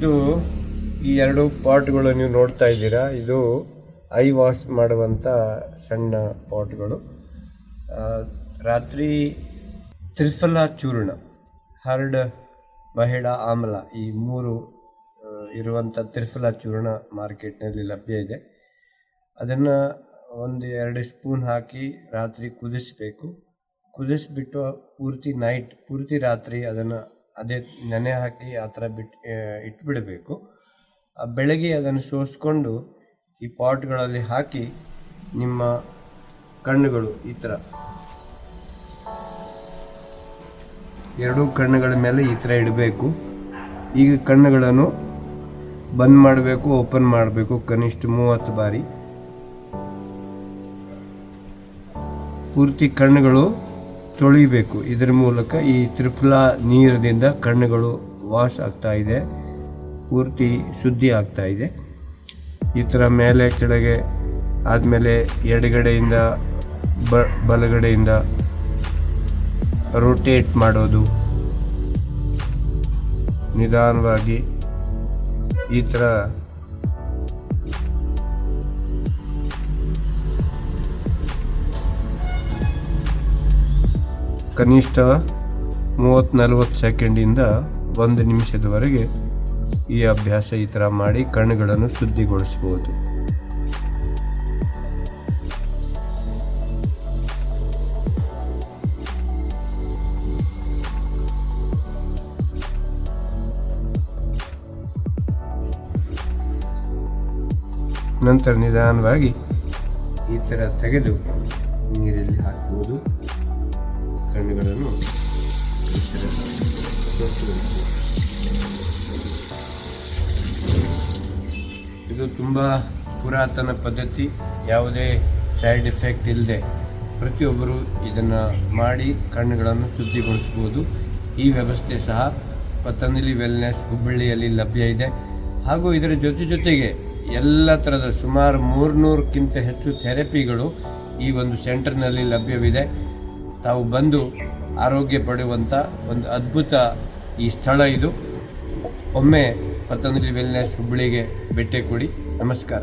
ಇದು ಈ ಎರಡು ಪಾಟ್ಗಳು ನೀವು ನೋಡ್ತಾ ಇದ್ದೀರಾ. ಇದು ಐ ವಾಶ್ ಮಾಡುವಂಥ ಸಣ್ಣ ಪಾಟ್ಗಳು. ರಾತ್ರಿ ತ್ರಿಫಲ ಚೂರ್ಣ, ಹರ್ಡ್ ಬಹಳ ಆಮ್ಲ ಈ ಮೂರು ಇರುವಂಥ ತ್ರಿಫಲ ಚೂರ್ಣ ಮಾರ್ಕೆಟ್ನಲ್ಲಿ ಲಭ್ಯ ಇದೆ. ಅದನ್ನು ಒಂದು ಎರಡು ಸ್ಪೂನ್ ಹಾಕಿ ರಾತ್ರಿ ಕುದಿಸ್ಬೇಕು. ಕುದಿಸ್ಬಿಟ್ಟು ಪೂರ್ತಿ ನೈಟ್, ಪೂರ್ತಿ ರಾತ್ರಿ ಅದನ್ನು ಅದೇ ನೆನೆ ಹಾಕಿ ಆ ಥರ ಬಿಟ್ಟು ಇಟ್ಬಿಡಬೇಕು. ಬೆಳಗ್ಗೆ ಅದನ್ನು ಸೋಸ್ಕೊಂಡು ಈ ಪಾಟ್ಗಳಲ್ಲಿ ಹಾಕಿ ನಿಮ್ಮ ಕಣ್ಣುಗಳು ಈ ಥರ. ಎರಡೂ ಕಣ್ಣುಗಳ ಮೇಲೆ ಈ ಥರ ಇಡಬೇಕು. ಈಗ ಕಣ್ಣುಗಳನ್ನು ಬಂದ್ ಮಾಡಬೇಕು, ಓಪನ್ ಮಾಡಬೇಕು ಕನಿಷ್ಠ ಮೂವತ್ತು ಬಾರಿ. ಪೂರ್ತಿ ಕಣ್ಣುಗಳು ತೊಳಿಬೇಕು. ಇದರ ಮೂಲಕ ಈ ತ್ರಿಫಲ ನೀರಿನಿಂದ ಕಣ್ಣುಗಳು ವಾಶ್ ಆಗ್ತಾ ಇದೆ. ಪೂರ್ತಿ ಶುದ್ಧಿ ಆಗ್ತಾ ಇದೆ. ಈ ಥರ ಮೇಲೆ, ಕೆಳಗೆ ಆದಮೇಲೆ ಎಡಗಡೆಯಿಂದ ಬ, ಬಲಗಡೆಯಿಂದ ರೊಟೇಟ್ ಮಾಡೋದು. ನಿಧಾನವಾಗಿ ಈ ಥರ ಕನಿಷ್ಠ ಮೂವತ್ತು ನಲವತ್ತು ಸೆಕೆಂಡಿಂದ ಒಂದು ನಿಮಿಷದವರೆಗೆ ಈ ಅಭ್ಯಾಸ ಈ ಥರ ಮಾಡಿ ಕಣ್ಣುಗಳನ್ನು ಶುದ್ಧಿಗೊಳಿಸ್ಬೋದು. ನಂತರ ನಿಧಾನವಾಗಿ ಈ ಥರ ತೆಗೆದು ನೀರಲ್ಲಿ ಹಾಕ್ಬೋದು. ಥರ ಇದು ತುಂಬ ಪುರಾತನ ಪದ್ಧತಿ, ಯಾವುದೇ ಸೈಡ್ ಎಫೆಕ್ಟ್ ಇಲ್ಲದೆ ಪ್ರತಿಯೊಬ್ಬರು ಇದನ್ನು ಮಾಡಿ ಕಣ್ಣುಗಳನ್ನು ಶುದ್ಧಿಗೊಳಿಸ್ಬೋದು. ಈ ವ್ಯವಸ್ಥೆ ಸಹ ಪತಂಜಲಿ ವೆಲ್ನೆಸ್ ಹುಬ್ಬಳ್ಳಿಯಲ್ಲಿ ಲಭ್ಯ ಇದೆ. ಹಾಗೂ ಇದರ ಜೊತೆ ಜೊತೆಗೆ ಎಲ್ಲ ಥರದ ಸುಮಾರು ಮೂರುನೂರಕ್ಕಿಂತ ಹೆಚ್ಚು ಥೆರಪಿಗಳು ಈ ಒಂದು ಸೆಂಟರ್ನಲ್ಲಿ ಲಭ್ಯವಿದೆ. ತಾವು ಬಂದು ಆರೋಗ್ಯ ಪಡೆಯುವಂಥ ಒಂದು ಅದ್ಭುತ ಈ ಸ್ಥಳ ಇದು. ಒಮ್ಮೆ ಪತಂಜಲಿ ವೆಲ್ನೆಸ್ ಹುಬ್ಬಳ್ಳಿಗೆ ಭೇಟಿ ಕೊಡಿ. ನಮಸ್ಕಾರ.